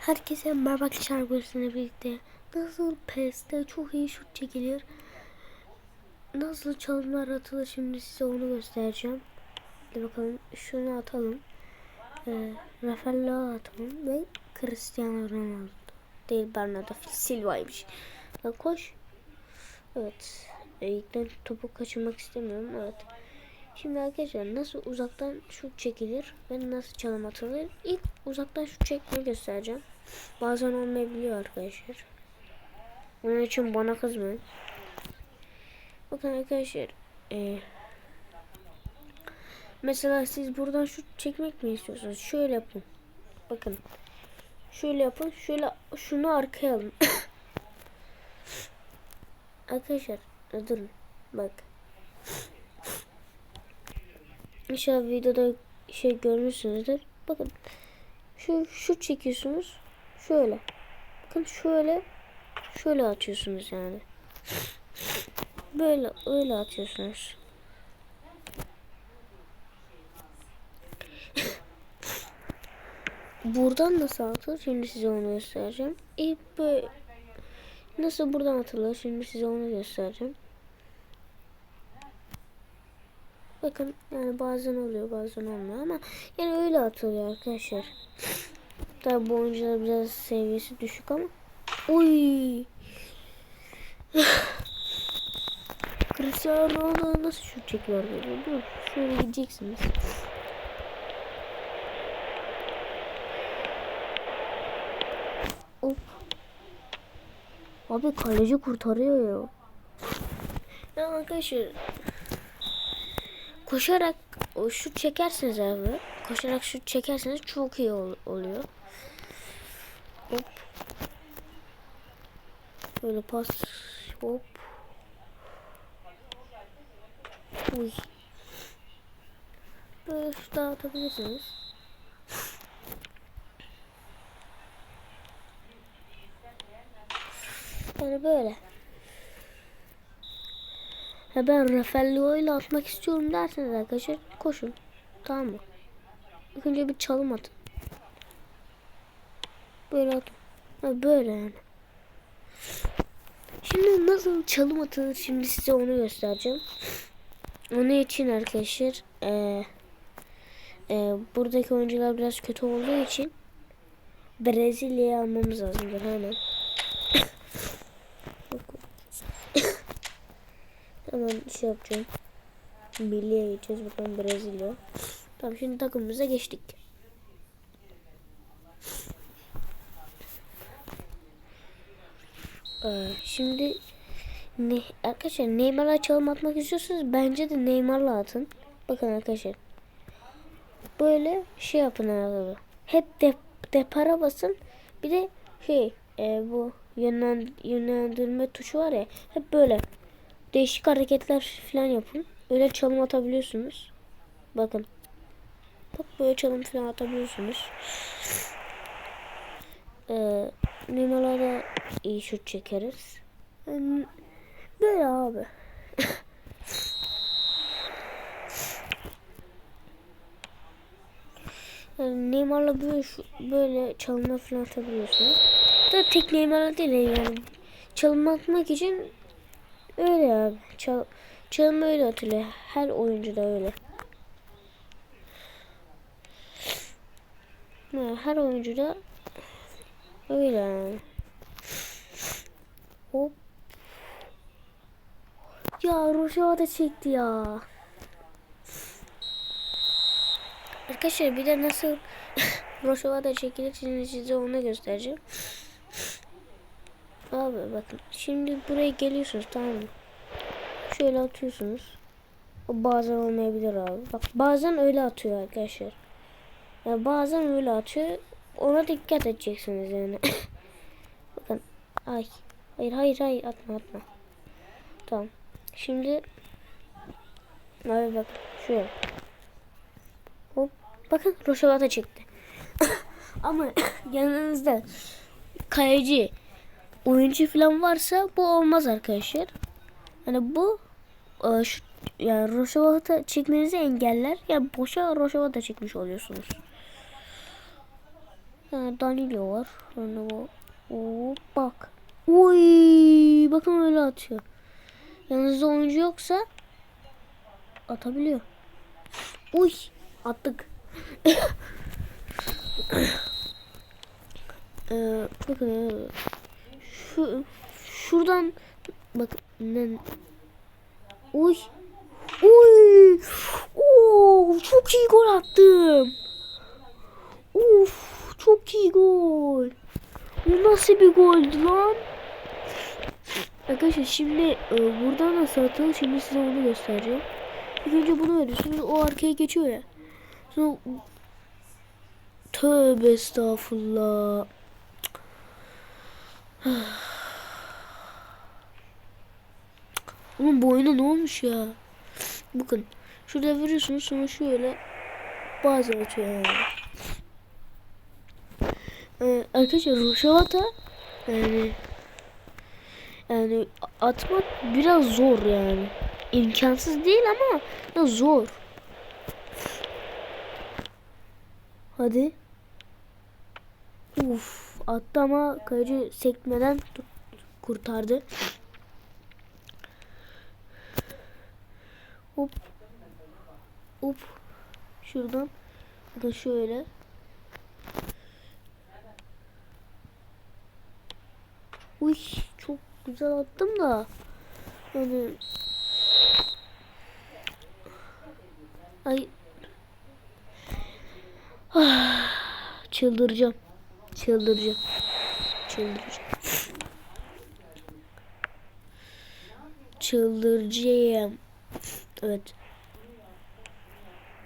Herkese merhaba arkadaşlar görüşürüz birlikte. Nasıl PES'te çok iyi şut çekilir. Nasıl çalımlar atılır şimdi size onu göstereceğim. Hadi bakalım şunu atalım. Ee, Rafael atalım ve Cristiano Ronaldo. Değil Bernardo Silva'ymış. Koş. Evet. İlkten topu kaçırmak istemiyorum. Evet. Şimdi arkadaşlar nasıl uzaktan şut çekilir ve nasıl çalım atılır? İlk uzaktan şut çekmeyi göstereceğim. Bazen olmayabiliyor arkadaşlar. Onun için bana kızmayın. Bakın arkadaşlar. E, mesela siz buradan şut çekmek mi istiyorsunuz? Şöyle yapın. Bakın. Şöyle yapın. Şöyle şunu arkaya alın. arkadaşlar durun. Bak. İnşallah videoda şey görmüşsünüzdür. Bakın. Şu şu çekiyorsunuz. Şöyle. Bakın şöyle şöyle atıyorsunuz yani. Böyle öyle atıyorsunuz. Buradan nasıl atılır? Şimdi size onu göstereceğim. İlk böyle nasıl buradan atılır? Şimdi size onu göstereceğim. Bakın yani bazen oluyor bazen olmuyor ama yani öyle atılıyor arkadaşlar. Tabi bu oyuncular biraz seviyesi düşük ama. Uy. Cristiano Ronaldo nasıl şut çekiyor böyle? Dur şöyle gideceksiniz. Hop. Abi kaleci kurtarıyor ya. Ya arkadaşlar koşarak o şut çekerseniz abi koşarak şut çekerseniz çok iyi ol- oluyor. Hop. Böyle pas hop. Uy. Böyle şut atabilirsiniz. Yani böyle. Ha ben Rafaelio ile atmak istiyorum derseniz arkadaşlar koşun. Tamam mı? İlk önce bir çalım atın. Böyle atın. Ha böyle yani. Şimdi nasıl çalım atılır şimdi size onu göstereceğim. Onun için arkadaşlar eee eee buradaki oyuncular biraz kötü olduğu için Brezilya'yı almamız lazımdır hemen. Hemen şey yapacağım. Milliye geçeceğiz bakalım Brezilya. Tamam şimdi takımımıza geçtik. Ee, şimdi ne, arkadaşlar Neymar'a çalım atmak istiyorsanız bence de Neymar'la atın. Bakın arkadaşlar. Böyle şey yapın arada. Hep de, depara basın. Bir de şey e, bu yönlen, yönlendirme tuşu var ya. Hep böyle değişik hareketler falan yapın. Öyle çalım atabiliyorsunuz. Bakın. Bak böyle çalım falan atabiliyorsunuz. Ee, da iyi şut çekeriz. Böyle abi. yani Neymar'la böyle böyle çalma falan atabiliyorsunuz. Da tek Neymar'la değil yani. Çalım atmak için öyle abi. Çal, çalma öyle atılıyor. Her oyuncu da öyle. Her oyuncu da öyle yani. Hop. Ya Roşava da çekti ya. Arkadaşlar bir de nasıl Roşava da çekilir size onu göstereceğim. Abi bakın şimdi buraya geliyorsunuz tamam mı? Şöyle atıyorsunuz. O bazen olmayabilir abi. Bak bazen öyle atıyor arkadaşlar. Yani bazen öyle atıyor. Ona dikkat edeceksiniz yani. bakın. Ay. Hayır hayır hayır atma atma. Tamam. Şimdi Abi bak şuraya. Hop. Bakın Roşavata çekti. Ama yanınızda kaleci oyuncu falan varsa bu olmaz arkadaşlar. Yani bu e, şu, yani Roşavata çekmenizi engeller. Yani boşa Roşavata çekmiş oluyorsunuz. Yani Danilo var. Sonra bu. Oo, bak. Oy, bakın öyle atıyor. Yanınızda oyuncu yoksa atabiliyor. Uy, attık. ee, bakın şu şuradan bak ne Uy. Uy. Oo, çok iyi gol attım. Uf, çok iyi gol. Bu nasıl bir goldü lan? Arkadaşlar şimdi e, buradan nasıl atılır şimdi size onu göstereceğim. İlk önce bunu veriyorsunuz o arkaya geçiyor ya. Sonra Tövbe estağfurullah. Onun boyuna ne olmuş ya? Bakın şurada veriyorsunuz sonra şöyle bazen atıyor yani. Ee, arkadaşlar Roşavata yani yani atmak biraz zor yani. İmkansız değil ama ya zor. Hadi. Uf, attı ama kaleci sekmeden kurtardı. Hop. Hop. Şuradan. Da şöyle. Uy çok güzel attım da. Yani Ay. Ah, Çıldıracağım. Çıldıracağım. Çıldıracağım. Çıldıracağım. Evet.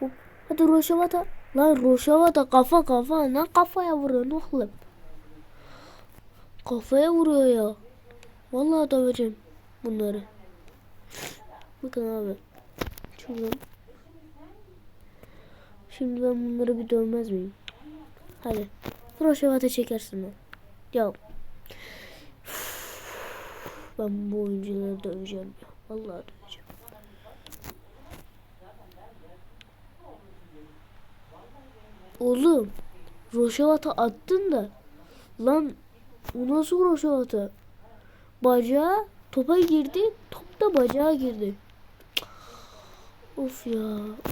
Hop. Hadi Roşavata. Lan Roşavata kafa kafa. Ne kafaya vuruyor oğlum? Kafaya vuruyor ya. Vallahi döveceğim bunları. Bakın abi. Şuradan. Şimdi ben bunları bir dövmez miyim? Hadi. Roşavata çekersin lan. Ya. Ben bu oyuncuları döveceğim ya. Vallahi döveceğim. Oğlum. Roşavata attın da. Lan o nasıl Roşavata? Bacağı topa girdi. Top da bacağa girdi. Of ya.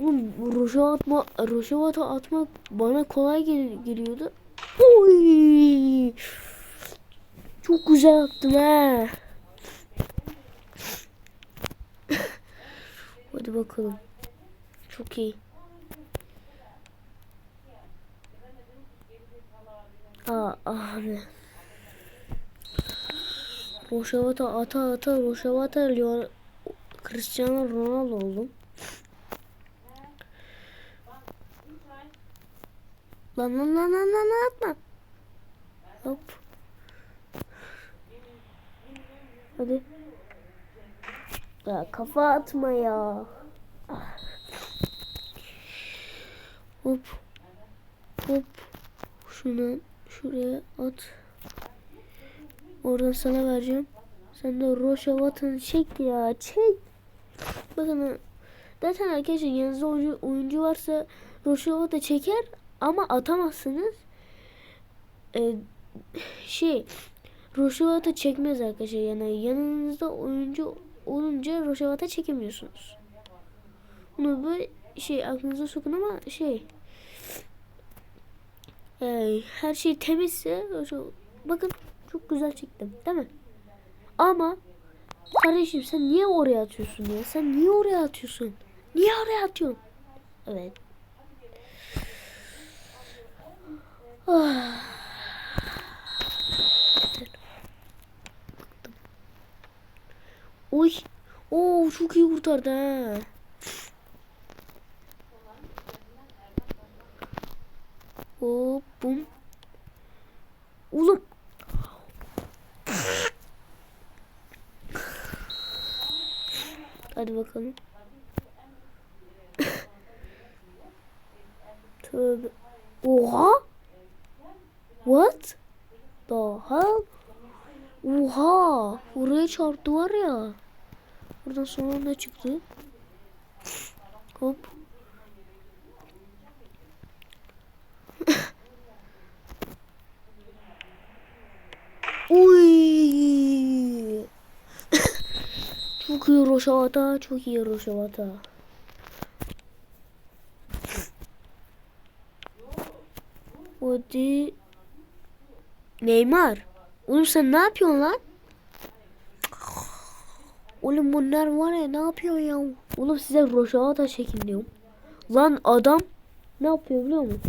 Oğlum roşa atma, roşavata atmak bana kolay gel geliyordu. Oy! Çok güzel attım ha. Hadi bakalım. Çok iyi. Aa abi. Roşavata ata ata Roşavata Leon Cristiano Ronaldo oldum. Lan lan lan lan lan atma. Hop. Hadi. Ya kafa atma ya. Hop. Hop. Şunu şuraya at. Oradan sana vereceğim. Sen de Roşavat'ını çek ya. Çek. Bakın zaten arkadaşlar yanınızda oyuncu, oyuncu varsa Roşavat'ı çeker ama atamazsınız. Ee, şey Roşavat'ı çekmez arkadaşlar. Yani yanınızda oyuncu olunca Roşavat'a çekemiyorsunuz. Bunu böyle şey aklınıza sokun ama şey e, her şey temizse bakın çok güzel çektim değil mi? Ama kardeşim sen niye oraya atıyorsun ya? Sen niye oraya atıyorsun? Niye oraya atıyorsun? Evet. Ah. Oy. Oo çok iyi kurtardı ha. Hop bum. Oğlum. Hadi bakalım. Tövbe. Oha. What? Daha. Oha. Oraya çarptı var ya. Buradan sonra ne çıktı? Hop. Uy. çok iyi Roşavata, çok iyi Roşavata. Hadi. Neymar. Oğlum sen ne yapıyorsun lan? Oğlum bunlar var ya ne yapıyor ya? Oğlum size Roşavata çekin diyorum. Lan adam ne yapıyor biliyor musun?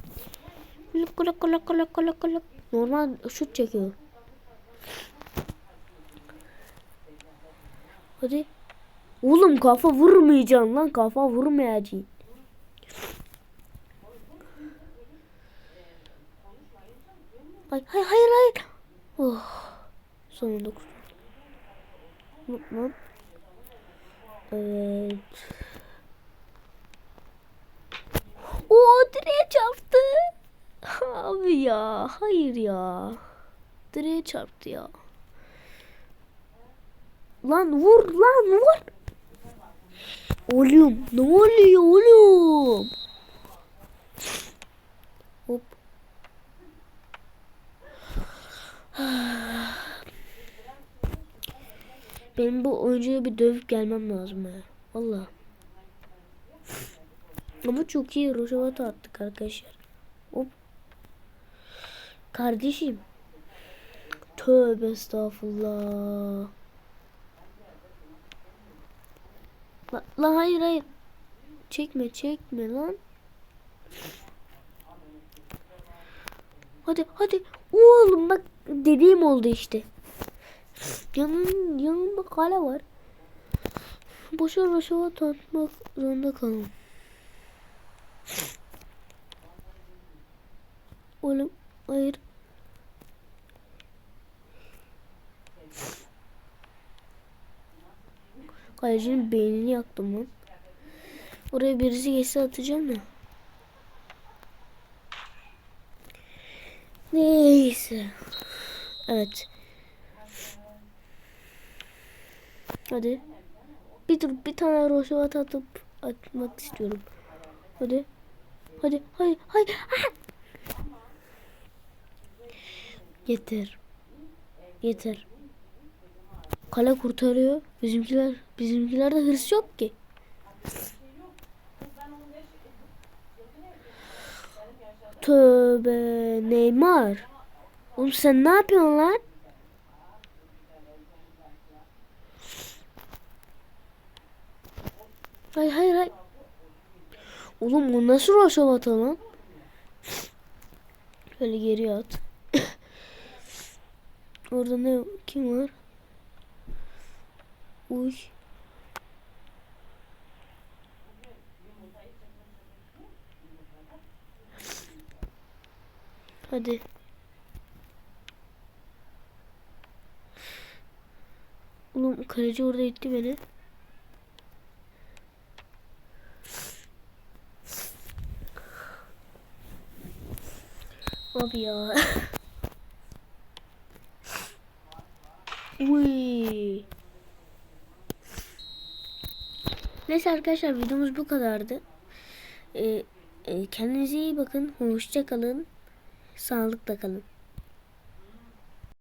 Kulak kulak kulak kulak kulak kulak. Normal şut çekiyor. Hadi. Oğlum kafa vurmayacaksın lan kafa vurmayacaksın. Ay, hayır hayır hayır. Oh. Sonunda kurtuldum. Evet. O direğe çarptı. Abi ya hayır ya. Direğe çarptı ya. Lan vur lan vur. Oğlum ne oluyor oğlum? Hop. Benim bu oyuncuya bir dövüp gelmem lazım ya. Valla. Ama çok iyi Rojavata attık arkadaşlar. Hop. Kardeşim. Tövbe estağfurullah. La, la hayır hayır. Çekme çekme lan. Hadi hadi. Oğlum bak dediğim oldu işte. Yanın, yanında kale var. Boşa boşa atmak zorunda kalın. Oğlum hayır. Kalecinin beynini yaktım lan. Oraya birisi geçse atacağım da. Neyse. Evet. Hadi. Bir dur bir tane roşavat atıp atmak istiyorum. Hadi. Hadi. Hayır. Hayır. Ah! Yeter. Yeter. Kale kurtarıyor. Bizimkiler bizimkilerde hırs yok ki. Tövbe Neymar. Oğlum sen ne yapıyorsun lan? Hayır hayır hayır. Oğlum bu nasıl roşavata lan? Şöyle geri at. Orada ne kim var? Uy. Hadi. Oğlum kaleci orada itti beni. Abi ya. Uy. Neyse arkadaşlar videomuz bu kadardı. Ee, e, kendinize iyi bakın. Hoşça kalın. Sağlıkla kalın.